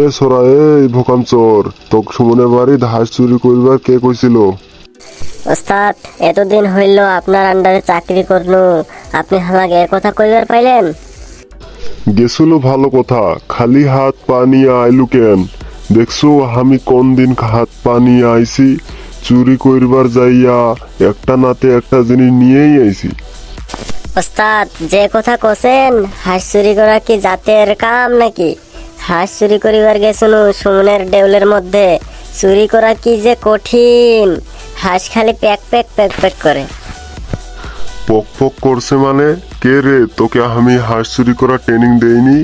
এ সোরা এই ভোকাম চোর তোক সুমনের বাড়ি হাঁস চুরি করিবার কে কইছিল? ওস্তাদ এতদিন হইল আপনার আন্ডারে চাকরি করনু আপনি আমাকে এ কথা কইবার পাইলেন? গেছিল ভালো কথা খালি হাত পা নিয়ে আইলু কেন? দেখছ আমি কোন দিন হাত পা নিয়ে আইছি চুরি করিবার যাইয়া একটা নাতে একটা জিনিস নিয়েই আইছি। ওস্তাদ যে কথা কোসেন হাঁস চুরি করা কি জাতের কাম নাকি? হাঁস চুরি করিবার গেছুনু সুমনের ডেউলের মধ্যে। চুরি করা কি যে কঠিন। হাঁস খালি প্যাক প্যাক প্যাক প্যাক করে। পক পক করছে মানে? কে রে তোকে আমি হাঁস চুরি করা ট্রেনিং দেইনি?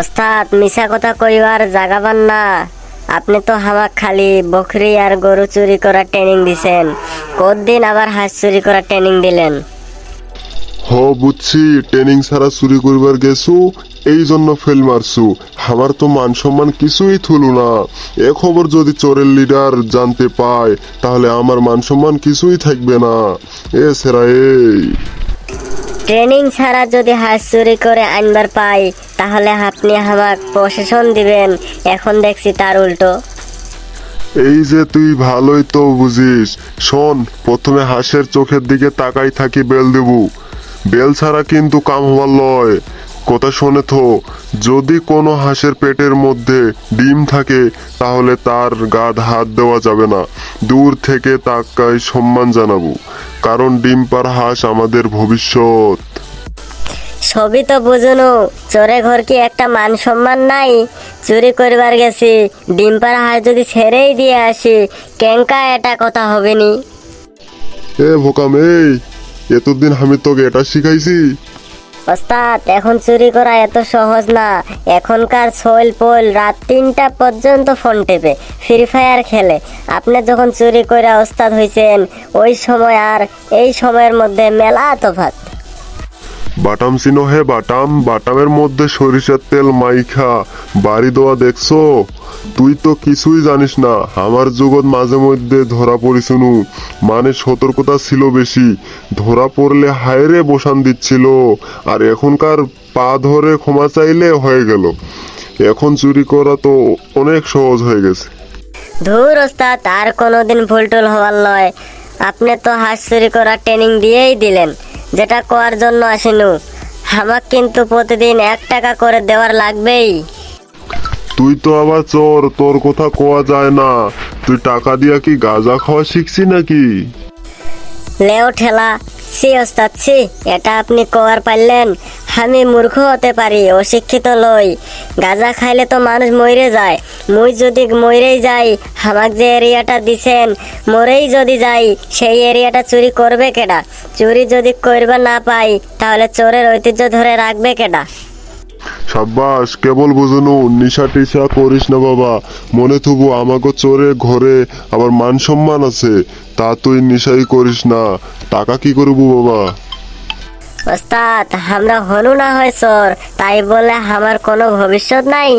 ওস্তাদ মিশা কথা কইবার জাগাবান না। আপনি তো হামাক খালি বকরি আর গরু চুরি করা ট্রেনিং দিছেন। কতদিন আবার হাঁস চুরি করা ট্রেনিং দিলেন? হ বুঝছি ট্রেনিং ছাড়া চুরি করিবার গেছু এই জন্য ফেল মারছু। আমার তো মান সম্মান কিছুই থুলু না। এ খবর যদি চোরের লিডার জানতে পায় তাহলে আমার মান সম্মান কিছুই থাকবে না। এ সেরা এই ট্রেনিং ছাড়া যদি হাঁস চুরি করে আনবার পাই তাহলে আপনি আমাক প্রশাসন দিবেন। এখন দেখছি তার উল্টো। এই যে তুই ভালোই তো বুঝিস। শোন প্রথমে হাঁসের চোখের দিকে তাকাই থাকি বেল দেবু। বেল ছাড়া কিন্তু কাম হওয়ার লয়। কথা শোনে তো যদি কোনো হাঁসের পেটের মধ্যে ডিম থাকে তাহলে তার গাদ হাত দেওয়া যাবে না। দূর থেকে তাকাই সম্মান জানাব কারণ ডিম পার হাঁস আমাদের ভবিষ্যৎ। সবই তো বুঝুনু চোরে ঘর কি একটা মান সম্মান নাই? চুরি করবার গেছি ডিম পাড়া হাঁস যদি ছেড়েই দিয়ে আসি কেঙ্কা এটা কথা হবে নি এ ভোকাম এই এতদিন আমি তোকে এটা শিখাইছি। ওস্তাদ, এখন চুরি করা এত সহজ না। এখনকার সোল পোল রাত তিনটা পর্যন্ত ফোন টেপে ফ্রি ফায়ার খেলে। আপনি যখন চুরি করে ওস্তাদ হয়েছেন ওই সময় আর এই সময়ের মধ্যে মেলা তফাৎ বাটাম চিনো হে বাটাম, বাটামের মধ্যে সরিষার তেল মাইখা, বাড়ি দেওয়া দেখছ? তুই তো কিছুই জানিস না, আমার জগৎ মাঝে মধ্যে ধরা পড়িছুনু মানে সতর্কতা ছিল বেশি, ধরা পড়লে হায়রে বসান দিচ্ছিল, আর এখনকার পা ধরে ক্ষমা চাইলে হয়ে গেল। এখন চুরি করা তো অনেক সহজ হয়ে গেছে। ধুর ওস্তাদ, আর কোনোদিন ভুলটুল হওয়ার নয়। আপনি তো হাঁস চুরি করা ট্রেনিং দিয়েই দিলেন। যেটা করার জন্য আসিনু। আমাক কিন্তু প্রতিদিন এক টাকা করে দেওয়ার লাগবেই। তুই তো আবার চোর তোর কথা কোয়া যায় না। তুই টাকা দিয়া কি গাঁজা খাওয়া শিখছি নাকি? লেও ঠেলা সি ওস্তাদ সি এটা আপনি কোয়ার পারলেন আমি মূর্খ হতে পারি, অশিক্ষিত লই গাঁজা খাইলে তো মানুষ মরে যায়। মুই যদি মরেই যাই, আমাক যে এরিয়াটা দিছেন, মরেই যদি যাই, সেই এরিয়াটা চুরি করবে কেডা? চুরি যদি করবে না পাই, তাহলে চোরের ঐতিহ্য ধরে রাখবে কেডা? সাব্বাস, কেবল বুঝুনু, নিশা টিশা করিস না বাবা। মনে থুবু আমাকে চোরে ঘরে আবার মান সম্মান আছে। তা তুই নিশাই করিস না। টাকা কি করব বাবা? ওস্তাদ আমরা হনু না হয় সর তাই বলে আমার কোনো ভবিষ্যৎ নাই।